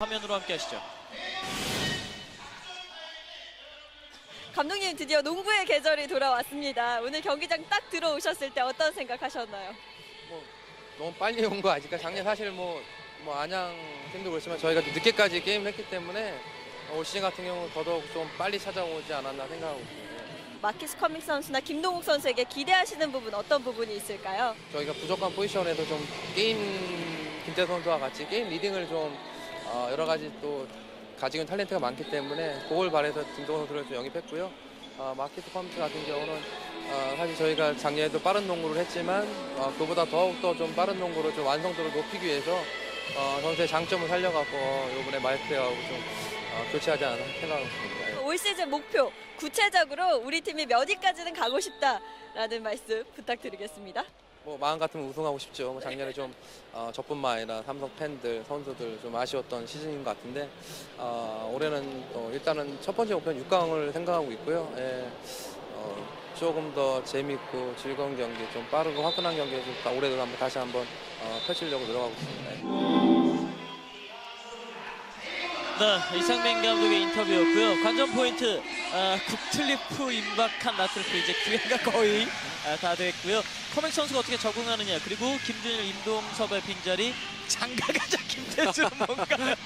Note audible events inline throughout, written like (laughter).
화면으로 함께 하시죠. 감독님 드디어 농구의 계절이 돌아왔습니다. 오늘 경기장 딱 들어오셨을 때 어떤 생각하셨나요? 뭐 너무 빨리 온 거 아직까 작년 사실 뭐, 뭐 안양 팀도 그렇지만 저희가 좀 늦게까지 게임을 했기 때문에 올 시즌 같은 경우 더더욱 좀 빨리 찾아오지 않았나 생각하고 있습니다. 마키스 커밍 선수나 김동욱 선수에게 기대하시는 부분 어떤 부분이 있을까요? 저희가 부족한 포지션에서 좀 게임 김태 선수와 같이 게임 리딩을 좀 어, 여러 가지 또 가지고 있는 탤런트가 많기 때문에 그걸 바래서 김동훈 선수를 좀 영입했고요. 어, 마키스 컴퓨터 같은 경우는 어, 사실 저희가 작년에도 빠른 농구를 했지만 어, 그보다 더욱더 좀 빠른 농구로 좀 완성도를 높이기 위해서 어, 선수의 장점을 살려갖고 이번에 마이크하고 좀 어, 교체하지 않았나 생각하고 있습니다. 올 시즌 목표 구체적으로 우리 팀이 몇 위까지는 가고 싶다라는 말씀 부탁드리겠습니다. 뭐 마음 같으면 우승하고 싶죠. 뭐 작년에 좀 어, 저뿐만 아니라 삼성 팬들, 선수들 좀 아쉬웠던 시즌인 것 같은데 어, 올해는 또 일단은 첫 번째 목표는 6강을 생각하고 있고요. 예, 어, 조금 더 재밌고 즐거운 경기, 좀 빠르고 화끈한 경기 좀 다- 올해도 한번 다시 한번 어, 펼치려고 노력하고 있습니다. 예. 네, 이상민 감독의 인터뷰였고요. 관전 포인트 아, 국틀리프 임박한 나트루프 이제 기회가 거의 아, 다 됐고요. 커맥 선수가 어떻게 적응하느냐 그리고 김준일, 임동섭의 빈자리 장가가자 김태수는 (laughs) 뭔가요?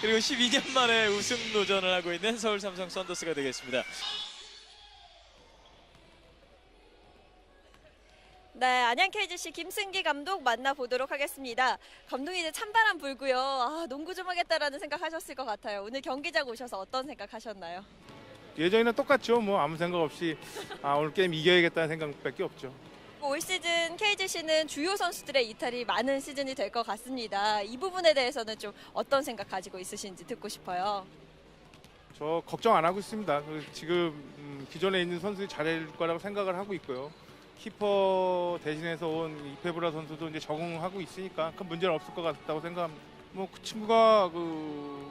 그리고 12년 만에 우승 도전을 하고 있는 서울 삼성 썬더스가 되겠습니다. 네, 안양 KGC 김승기 감독 만나보도록 하겠습니다. 감독이 이제 찬바람 불고요. 아, 농구 좀 하겠다라는 생각하셨을 것 같아요. 오늘 경기장 오셔서 어떤 생각하셨나요? 예전이랑 똑같죠. 뭐 아무 생각 없이 아, 오늘 게임 이겨야겠다는 생각밖에 없죠. 올 시즌 KGC는 주요 선수들의 이탈이 많은 시즌이 될 것 같습니다. 이 부분에 대해서는 좀 어떤 생각 가지고 있으신지 듣고 싶어요. 저 걱정 안 하고 있습니다. 그 지금 음, 기존에 있는 선수들이 잘할 거라고 생각을 하고 있고요. 키퍼 대신해서 온 이페브라 선수도 이제 적응하고 있으니까 큰 문제는 없을 것 같다고 생각합니다. 뭐 그 친구가 그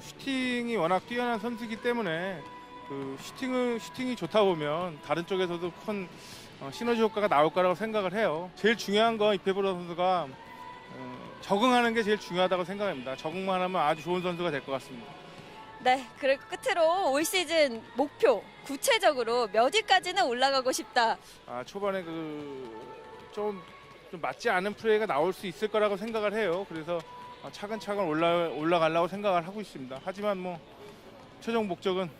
슈팅이 워낙 뛰어난 선수이기 때문에 그 슈팅을 슈팅이 좋다 보면 다른 쪽에서도 큰 어, 시너지 효과가 나올 거라고 생각을 해요. 제일 중요한 건 이페브라 선수가 어, 적응하는 게 제일 중요하다고 생각합니다. 적응만 하면 아주 좋은 선수가 될 것 같습니다. 네, 그리고 끝으로 올 시즌 목표 구체적으로 몇 위까지는 올라가고 싶다. 아, 초반에 그좀 좀 맞지 않은 플레이가 나올 수 있을 거라고 생각을 해요. 그래서 어, 차근차근 올라 올라가려고 생각을 하고 있습니다. 하지만 뭐 최종 목적은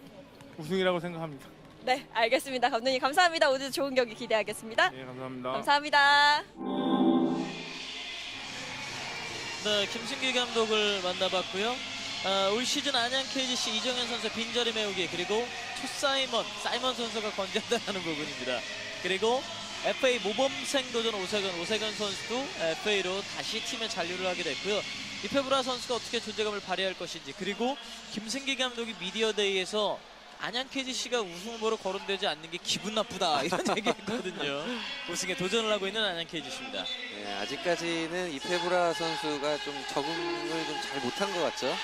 우승이라고 생각합니다. 네, 알겠습니다. 감독님 감사합니다. 오늘 좋은 경기 기대하겠습니다. 예, 감사합니다. 감사합니다. 네, 김승기 감독을 만나봤고요. 아, 올 시즌 안양 KGC 이정현 선수 빈자리 메우기 그리고 투 사이먼 사이먼 선수가 건졌다는 부분입니다. 그리고 FA 모범생 도전 오세근 오세근 선수도 FA로 다시 팀에 잔류를 하게 됐고요. 이페브라 선수가 어떻게 존재감을 발휘할 것인지 그리고 김승기 감독이 미디어데이에서 안양 KGC가 우승 후보로 거론되지 않는 게 기분 나쁘다 (laughs) 이런 얘기했거든요. 우승에 도전을 하고 있는 안양 KGC입니다. 네, 아직까지는 이페브라 선수가 좀 적응을 좀 잘 못한 것 같죠.